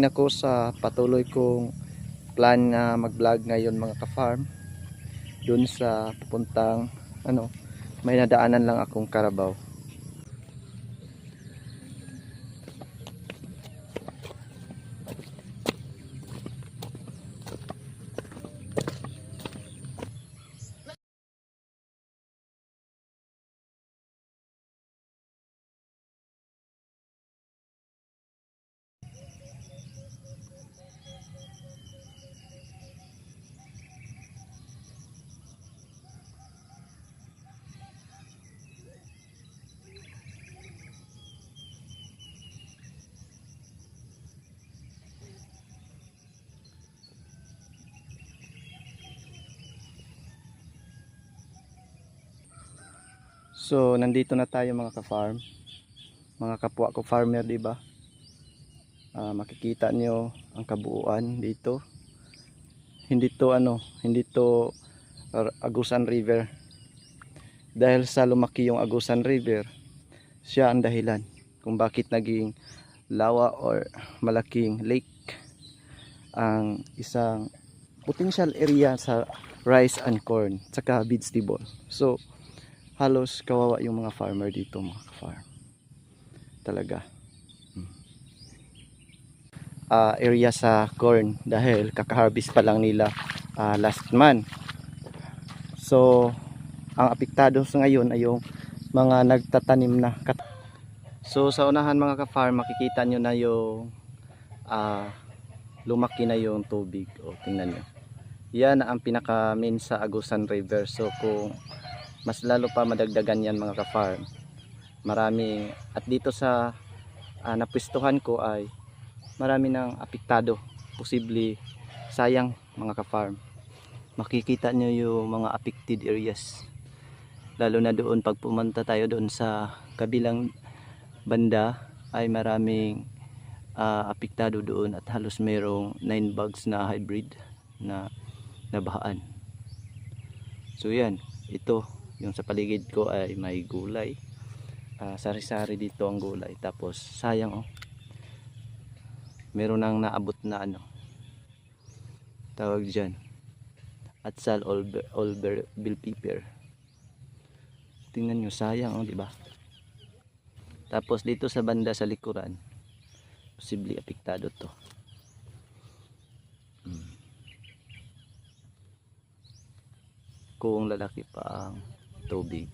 So going na ko sa patuloy kong plan na mag-vlog ngayon mga ka-farm. Doon sa pupuntang ano, may nadaanan lang akong karabaw. So nandito na tayo mga ka-farm. Mga kapwa ko farmer, 'di ba? Ah, makikita nyo ang kabuuan dito. Hindi to ano, hindi to Agusan River. Dahil sa lumaki yung Agusan River, siya ang dahilan kung bakit naging lawa or malaking lake ang isang potential area sa rice and corn saka vegetable. So halos kawawa yung mga farmer dito mga farm. Talaga. Hmm. Ah, area sa corn dahil kaka-harvest pa lang nila ah, last month. So ang apektado sa ngayon ay yung mga nagtatanim na So sa unahan mga ka-farm makikita nyo na yung ah, lumaki na yung tubig o tingnan nyo. Yan ang pinaka main sa Agusan River. So kung mas lalo pa madagdagan yan mga ka-farm. Marami at dito sa uh, napwestuhan ko ay marami ng apektado. Posible sayang mga ka-farm. Makikita nyo yung mga affected areas. Lalo na doon pag pumunta tayo doon sa kabilang banda ay maraming ah, apektado doon at halos mayroong 9 bugs na hybrid na nabahaan. So yan, ito yung sa paligid ko ay may gulay. Ah, sari-sari dito ang gulay. Tapos sayang oh. Meron nang naabot na ano. Tawag diyan. Atsal all, all bill pepper. Tingnan nyo sayang oh, di ba? Tapos dito sa banda sa likuran, posible apektado to. Hmm. Kung lalaki pa ang tubig.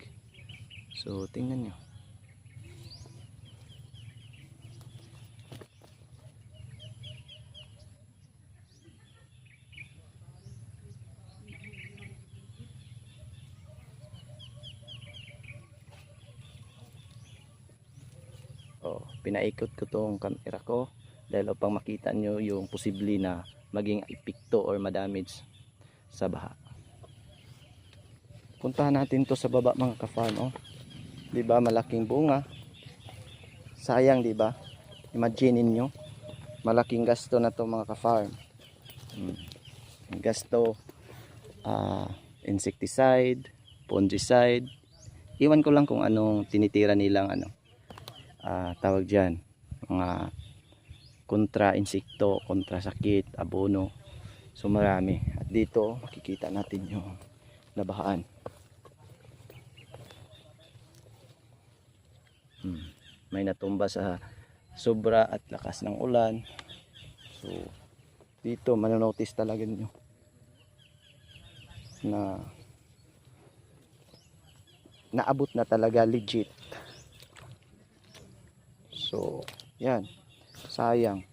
So tingnan nyo. Oh, pinaikot ko tong camera ko dahil upang makita nyo yung posible na maging epekto or madamage sa baha. Puntahan natin to sa baba mga ka-farm oh. 'Di ba malaking bunga. Sayang 'di ba? Imagine niyo malaking gasto na to mga ka-farm. Hmm. Gasto ah, insecticide, fungicide. Iwan ko lang kung anong tinitira nilang ano ah, tawag dyan mga kontra insekto, kontra sakit, abono so marami at dito makikita natin yung nabahaan hmm. may natumba sa sobra at lakas ng ulan so dito manonotice talaga nyo na naabot na talaga legit So, yan. Sayang.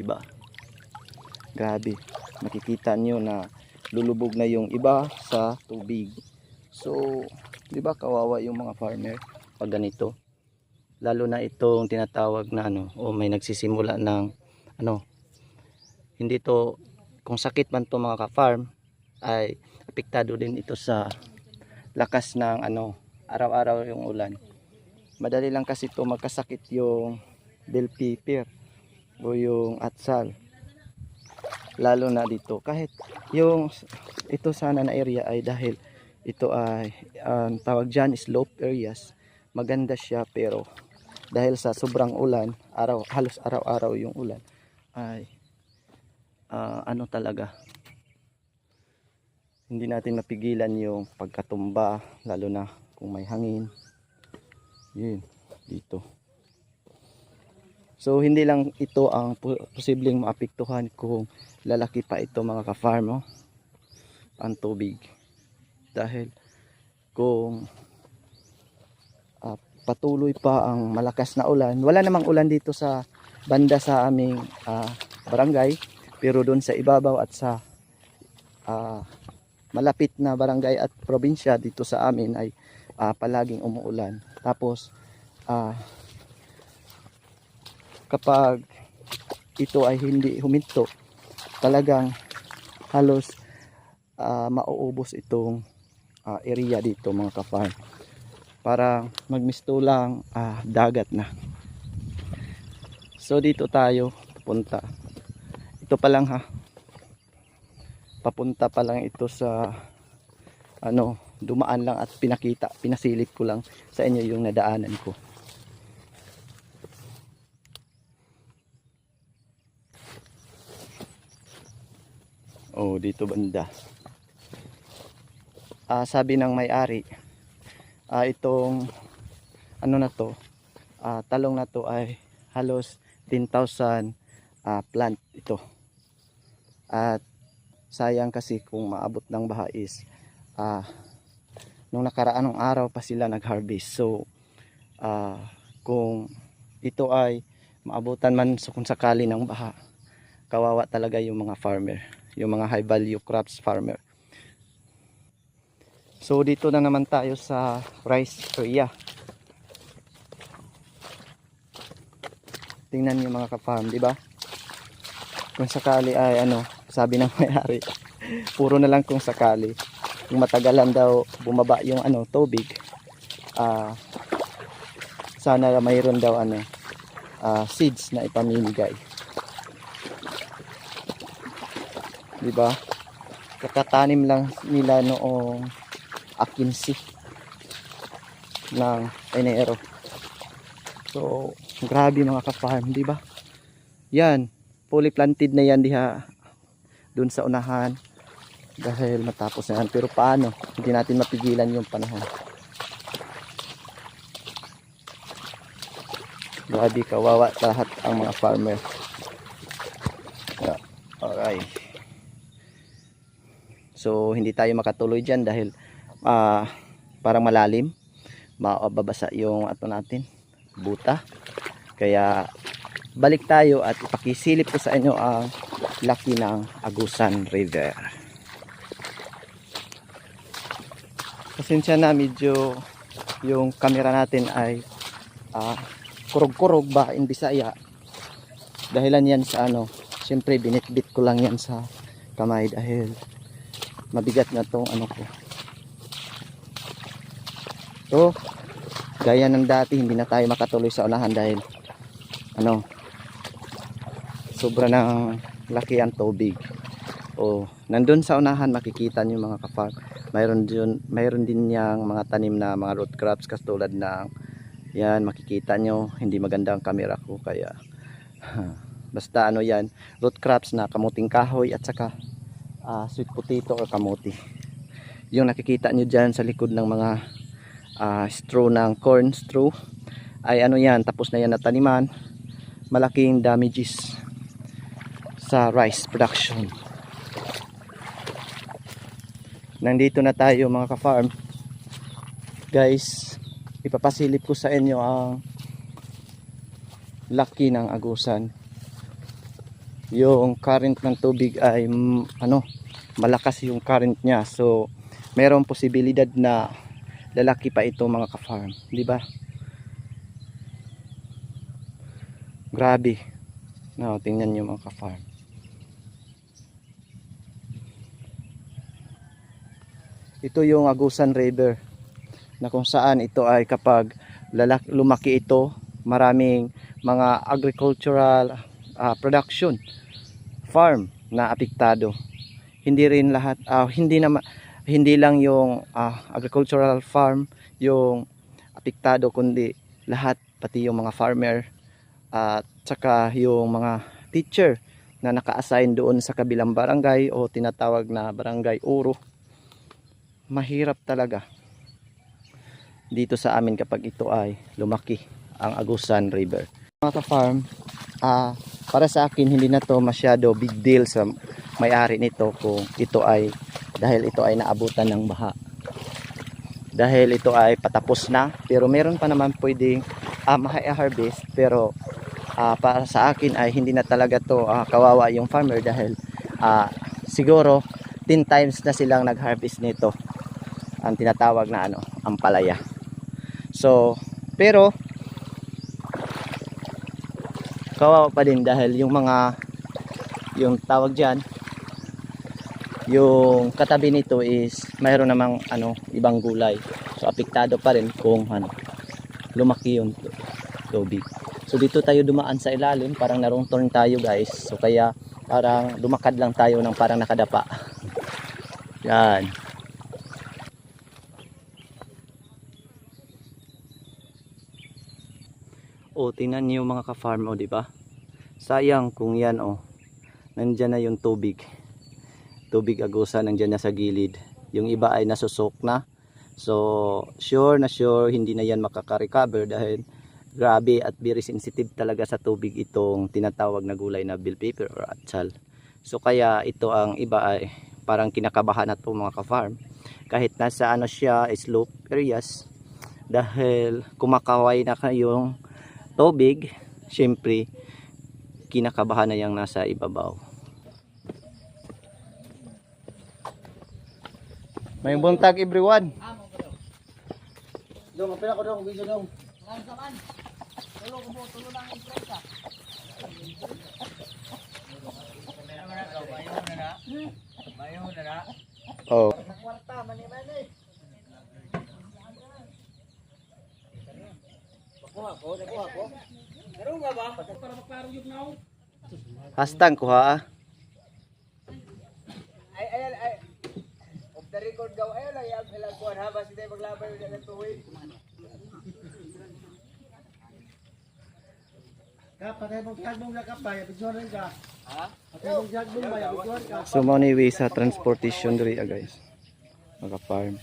Diba? Grabe. Makikita nyo na lulubog na yung iba sa tubig. So, di ba kawawa yung mga farmer pag ganito? Lalo na itong tinatawag na ano, o may nagsisimula ng ano, hindi to kung sakit man to mga ka-farm ay apektado din ito sa lakas ng ano araw-araw yung ulan madali lang kasi to magkasakit yung bell pepper o yung atsal lalo na dito. Kahit yung ito sana na area ay dahil ito ay ang tawag dyan slope areas. Maganda siya pero dahil sa sobrang ulan araw halos araw-araw yung ulan ay ah, ano talaga. Hindi natin mapigilan yung pagkatumba lalo na kung may hangin. Yun dito so hindi lang ito ang posibleng maapektuhan kung lalaki pa ito mga ka-farm oh, ang tubig. Dahil kung ah, patuloy pa ang malakas na ulan wala namang ulan dito sa banda sa aming ah, barangay pero doon sa ibabaw at sa ah, malapit na barangay at probinsya dito sa amin ay ah, palaging umuulan. Tapos ah, kapag ito ay hindi huminto talagang halos ah, mauubos itong ah, area dito mga ka-farm para magmisto lang ah, dagat na. So dito tayo pupunta ito pa lang ha. Papunta pa lang ito sa ano dumaan lang at pinakita pinasilip ko lang sa inyo yung nadaanan ko oh dito banda. Ah sabi ng may-ari ah itong ano na to ah talong na to ay halos 10,000 ah, plant ito. At sayang kasi kung maabot ng baha is ah nung nakaraan ng araw pa sila nag-harvest. So ah kung ito ay maabutan man so kung sakali ng baha kawawa talaga yung mga farmer yung mga high value crops farmer. So dito na naman tayo sa rice area tingnan niyo mga ka-farm di ba? Kung sakali ay ano sabi ng may-ari puro na lang kung sakali. Kung matagalan daw bumaba yung ano tubig ah sana mayroon daw ano ah, seeds na ipamimigay di ba kakatanim lang nila noong akinsi ng Enero. So grabe mga ka-farm di ba yan fully planted na yan diha dun sa unahan. Dahil matapos na yan. Pero paano? Hindi natin mapigilan yung panahon. Grabe kawawa lahat ang mga farmer. Yeah. alright so hindi tayo makatuloy dyan dahil ah, parang malalim. Mababasa yung ato natin buta. Kaya balik tayo at ipakisilip ko sa inyo ang laki ng Agusan River. Pasensya na medyo yung camera natin ay ah, kurog-kurog ba in Bisaya? Dahilan yan sa ano syempre binitbit ko lang yan sa kamay dahil mabigat na tong ano ko. So gaya ng dati hindi na tayo makatuloy sa unahan dahil ano sobra ng laki ang tubig. O nandun sa unahan makikita niyo mga kafarm mayroon din mayroon din yang mga tanim na mga root crops katulad ng yan makikita nyo hindi maganda ang camera ko kaya basta ano yan root crops na kamuting kahoy at saka ah, sweet potato or kamuti yung nakikita nyo dyan sa likod ng mga ah, straw ng corn straw ay ano yan tapos na yan na taniman. Malaking damages sa rice production. Nandito na tayo mga ka-farm. Guys ipapasilip ko sa inyo ang laki ng agusan yung current ng tubig ay mm, ano malakas yung current niya. So merong posibilidad na lalaki pa ito mga ka-farm. Di ba? Grabe. No, tingnan niyo mga ka-farm. Ito yung Agusan River na kung saan ito ay kapag lalaki, lumaki ito maraming mga agricultural ah, production farm na apektado. Hindi rin lahat ah, hindi na hindi lang yung ah, agricultural farm yung apektado kundi lahat pati yung mga farmer at saka yung mga teacher na naka-assign doon sa kabilang barangay o tinatawag na barangay Uro mahirap talaga. Dito sa amin kapag ito ay lumaki ang Agusan River. Mga ka-farm, ah, para sa akin hindi na to masyado big deal sa may-ari nito kung ito ay dahil ito ay naabutan ng baha. Dahil ito ay patapos na pero meron pa naman pwedeng ah, ma-harvest pero ah, para sa akin ay hindi na talaga to ah, kawawa yung farmer dahil ah, siguro 10 times na silang nag-harvest nito ang tinatawag na ano, ampalaya. So, pero kawawa pa din dahil yung mga yung tawag diyan yung katabi nito is mayroon namang ano ibang gulay. So apektado pa rin kung ano lumaki yung tu- tubig. So dito tayo dumaan sa ilalim, parang narong turn tayo guys. So kaya parang lumakad lang tayo ng parang nakadapa. Yan. O, tingnan niyo mga ka-farm, o, di ba? Sayang kung yan, o. Nandyan na yung tubig. Tubig agusa, nandyan na sa gilid. Yung iba ay nasusok na. So, sure na sure, hindi na yan makaka-recover dahil grabe at very sensitive talaga sa tubig itong tinatawag na gulay na bill paper or atsal. So, kaya ito ang iba ay parang kinakabahan na to mga ka-farm. Kahit nasa ano siya, slope areas, dahil kumakaway na kayong tubig, syempre kinakabahan na yung nasa ibabaw. May buntag everyone. Dong, apela ko dong, video dong. Oh. Hastang ko ha. Ay, ay, ay. Off the record daw, ay, lang yung ilang kuhan ha, basta tayo maglabay ulit ng tuwid. Kap, patay mong tiyag mong lakap ba? Yapidsuan rin ka. Ha? Patay mong tiyag mong ba? Yapidsuan ka. So mo ni sa transportation diri ah, guys. Mga farm.